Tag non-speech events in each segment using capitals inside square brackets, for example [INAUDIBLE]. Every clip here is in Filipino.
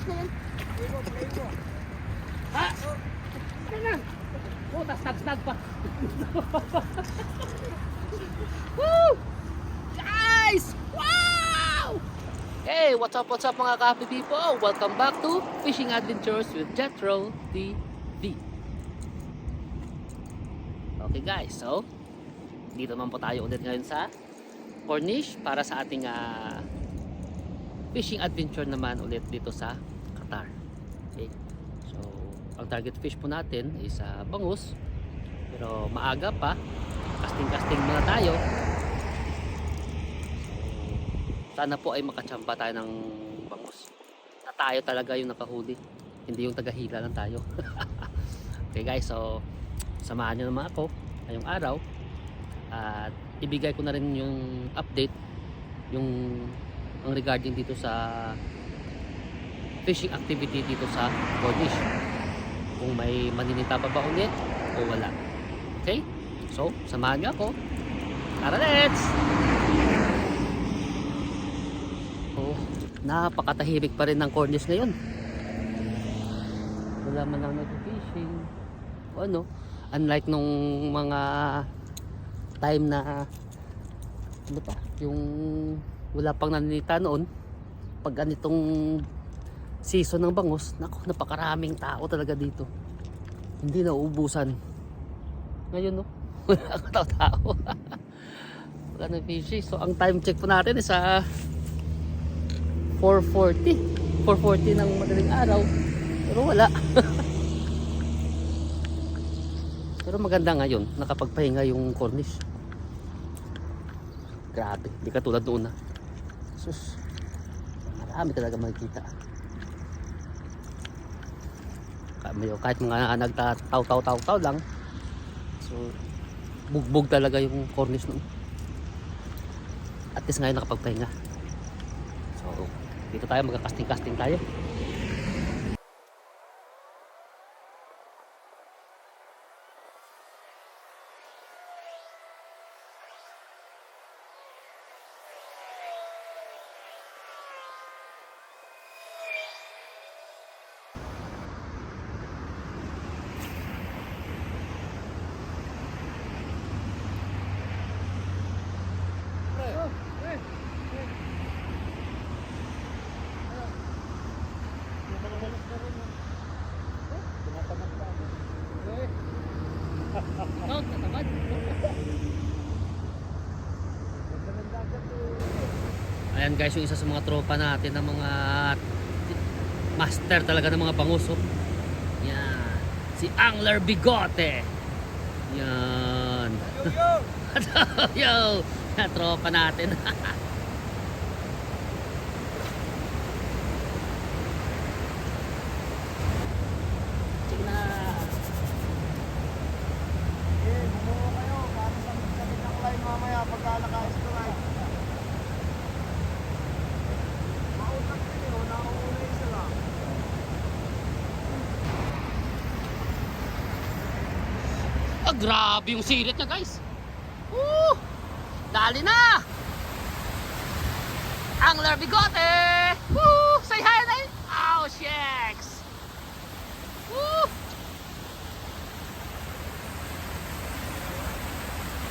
Ha? Na? Puta, snag-snag pa. [LAUGHS] Woo! Guys! Wow! Hey, what's up, what's up mga coffee people? Welcome back to Fishing Adventures with Jetro TV. Okay guys, so dito naman po tayo ulit ngayon sa Cornish para sa ating ah, fishing adventure naman ulit dito sa Qatar. Okay. So, ang target fish po natin is sa bangus. Pero maaga pa. Casting-casting muna tayo. So, sana po ay makachamba tayo ng bangus. Na tayo talaga yung nakahuli. Hindi yung tagahila lang tayo. [LAUGHS] okay guys, so samahan nyo naman ako ngayong araw. At ibigay ko na rin yung update yung ang regarding dito sa fishing activity dito sa Cornish kung may maninita pa ba ulit o wala. Okay? So samahan niyo ako. Tara let's! Oh napakatahimik pa rin ng Cornish ngayon. Wala man lang nag-fishing. O ano unlike nung mga time na ano pa yung wala pang naninita noon pag ganitong season ng bangus nako napakaraming tao talaga dito. Hindi na uubusan ngayon no? [LAUGHS] Wala ka tao tao. [LAUGHS] Wala na fishy. So ang time check po natin is sa 4.40 4.40 ng madaling araw. Pero wala. [LAUGHS] Pero maganda ngayon nakapagpahinga yung cornish. Grabe. Hindi katulad noon na sus. Marami talaga makikita kami kahit mga nagtataw-taw-taw lang. So bugbog talaga yung cornice noon at least ngayon nakapagpahinga. So dito tayo magka-casting-casting tayo Natamad. Ayan guys, yung isa sa mga tropa natin ng mga master talaga ng mga bangus. Oh. Yan. Si Angler Bigote. Yan. Yo! Yan, [LAUGHS] tropa natin. [LAUGHS] Sige na. Eh, bumuo kayo para sa magkabit ng line mamaya pagkalakais ko nga. Mautag kayo, nauuna isa lang. Ah, grabe yung sirit niya guys. Woo! Dali na! Angler Bigote! Woo! Say hi na Oh, sheks! Woo!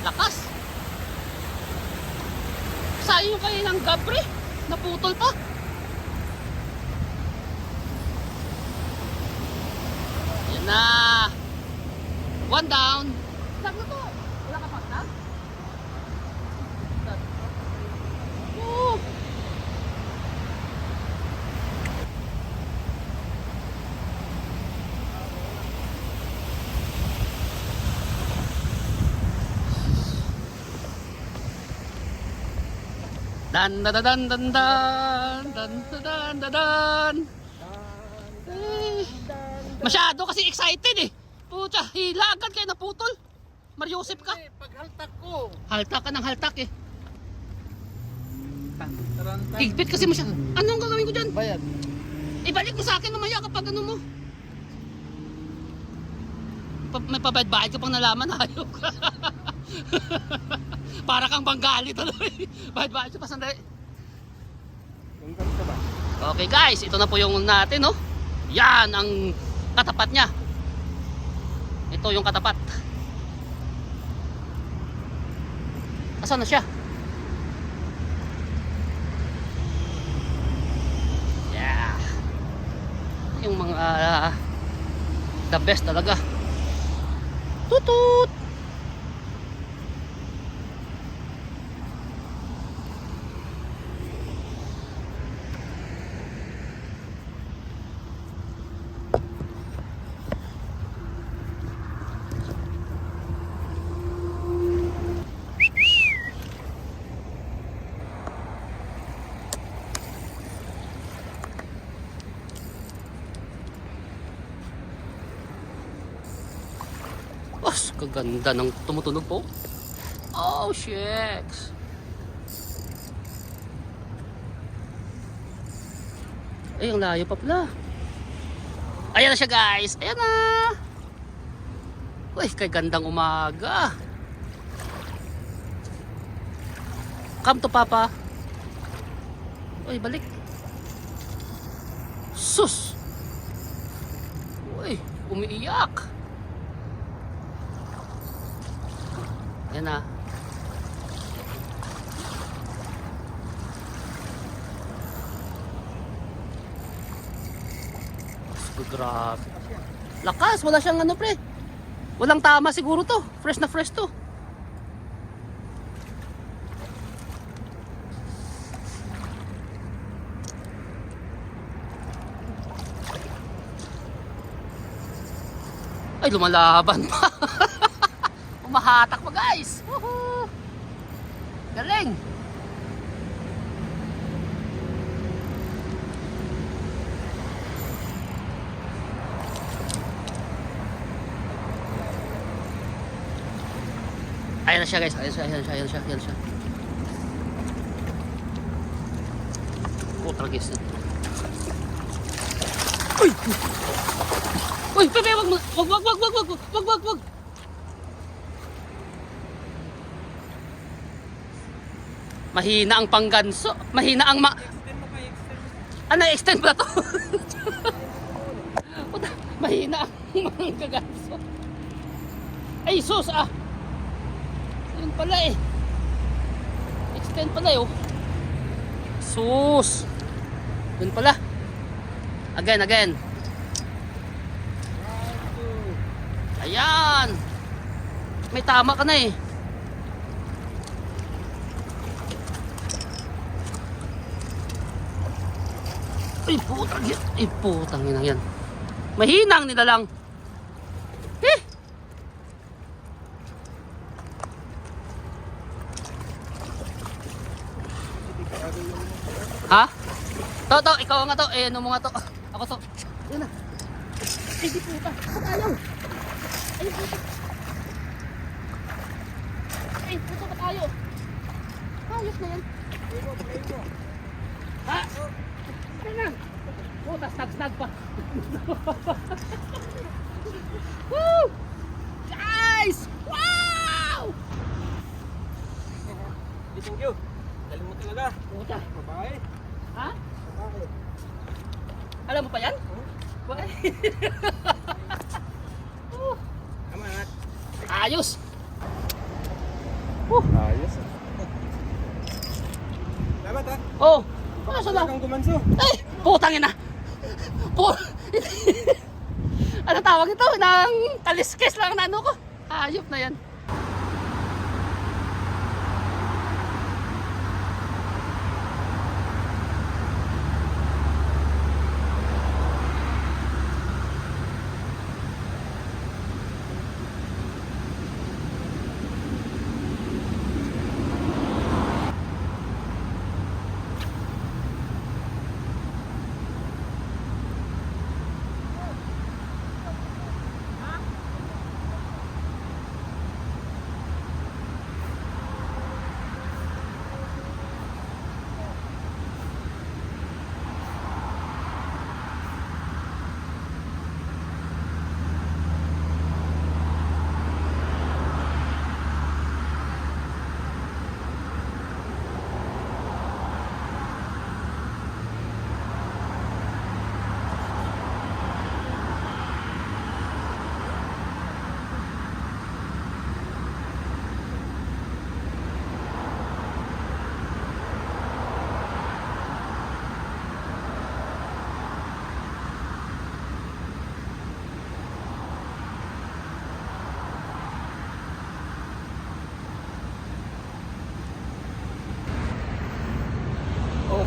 Lakas! Sayang kayo ng gabri. Naputol pa. Yan na! One down. Saan na to? Wala ka pa snag? Woo! Dan dan dan dan dan dan dan dan dan dan Masyado kasi excited eh. Pucha, hila agad kayo naputol. Mariusip ka. Eh, paghaltak ko. Haltak ka ng haltak eh. Tarantang. Higpit kasi mo siya. Anong gagawin ko dyan? Bayad. Ibalik mo sa akin mamaya kapag ano mo. Pa- may pabayad-bayad ka pang nalaman, [LAUGHS] hayop ka. Para kang banggali tuloy. [LAUGHS] Bayad-bayad ka pa sandali. Okay guys, ito na po yung natin, no? Yan ang katapat niya. Ito yung katapat. Asan na siya? Yeah. Yung mga ah, the best talaga. Tutut! Oh, kaganda ng tumutunog po. Oh, shucks. Ay, ang layo pa pala. Ayan na siya guys. Ayan na. Uy, kay gandang umaga. Come to papa. Uy, balik. Sus. Uy, umiiyak. Yan na. Grabe. Lakas, wala siyang ano pre. Walang tama siguro to. Fresh na fresh to. Ay, lumalaban pa. [LAUGHS] Umahatak pa guys. Woohoo! Galing. Ayan na siya guys. Ayan siya, ayan siya, ayan siya, ayan siya. Tragis na. Uy! Uy, Pepe, wag mo! Wag, wag, wag, wag, wag, wag, wag, wag! Mahina ang pangganso. Mahina ang ma... Ah, na-extend pala to. [LAUGHS] Mahina ang mga ganso. Ay, sus ah. Yun pala eh. Extend pala eh, oh. Sus. Yun pala. Again, again. Ayan. May tama ka na eh. Ay, putang yan. Ay, putang ina yan. Mahinang nila lang. Eh. Ha? To, to, ikaw nga to. Eh, ano mo nga to. Ako to. Yan na. Ay, di puta. Ba't ayaw? Ay, puta. Ay, puta, ba't ayaw? Ayos na yan. Ha? Na? Puta, snag-snag pa. [LAUGHS] Woo! Guys! Wow! Thank you. Galing mo talaga. Puta. Babae. Ha? Babae. Alam mo pa yan? Wala. Tama na. Ayos! Ayos. Dapat ha? Oh! Nasa na? Kang gumanso. Ay! Putang ina! Pu... [LAUGHS] ano tawag ito? Nang kaliskes lang na ano ko. Hayop na yan.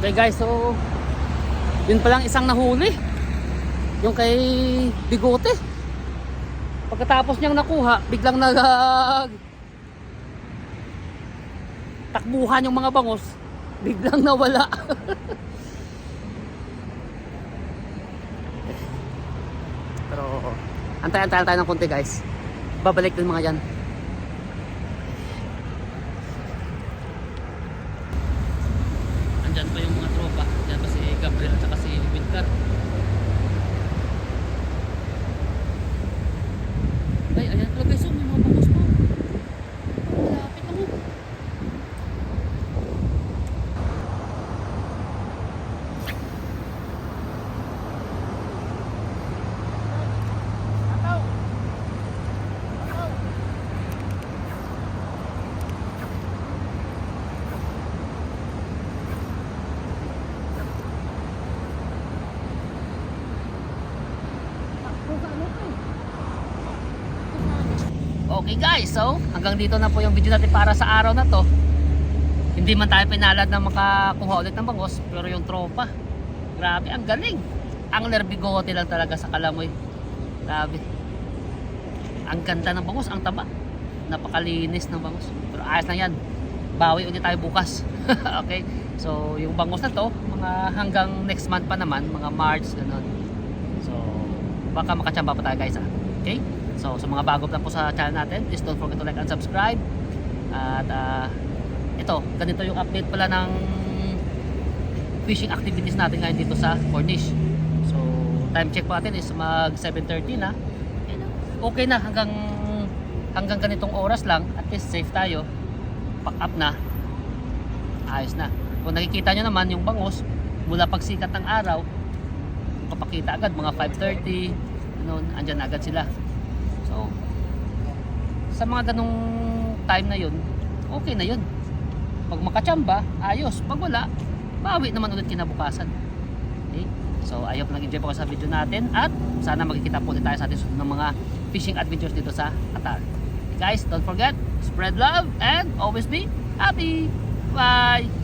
Okay guys, so yun palang isang nahuli. Yung kay Bigote. Pagkatapos niyang nakuha, biglang nag takbuhan yung mga bangos, biglang nawala. [LAUGHS] Pero antay-antayan tayo ng konti guys. Babalik din mga yan. Andyan pa yung mga tropa. Andyan pa si Gabriel at si Winter. Ay, ayan pala guys, oh, may mga bangos pa. Malapit lang oh. Okay guys, so hanggang dito na po yung video natin para sa araw na to. Hindi man tayo pinalad na makakuha ulit ng bangos, pero yung tropa, grabe, ang galing. Ang nerbigote lang talaga sa kalamoy. Grabe. Ang ganda ng bangos, ang taba. Napakalinis ng bangos. Pero ayos na yan. Bawi ulit tayo bukas. [LAUGHS] okay? So, yung bangos na to, mga hanggang next month pa naman, mga March, ganun. So, baka makachamba pa tayo guys ah. Okay? So, sa mga bago pa po sa channel natin, please don't forget to like and subscribe. At ah, ito, ganito yung update pala ng fishing activities natin ngayon dito sa Cornish. So, time check po natin is mag 7.30 na. Okay na hanggang hanggang ganitong oras lang, at least safe tayo. Pack up na. Ayos na. Kung nakikita nyo naman yung bangus, mula pagsikat ng araw, kapakita agad mga 5.30, ano, andyan agad sila. So, sa mga ganong time na yun, okay na yun. Pag makachamba, ayos. Pag wala, bawi naman ulit kinabukasan. Okay? So, I hope nag-enjoy po sa video natin at sana magkikita po ulit tayo sa ating susunod ng mga fishing adventures dito sa Qatar. Guys, don't forget, spread love and always be happy. Bye!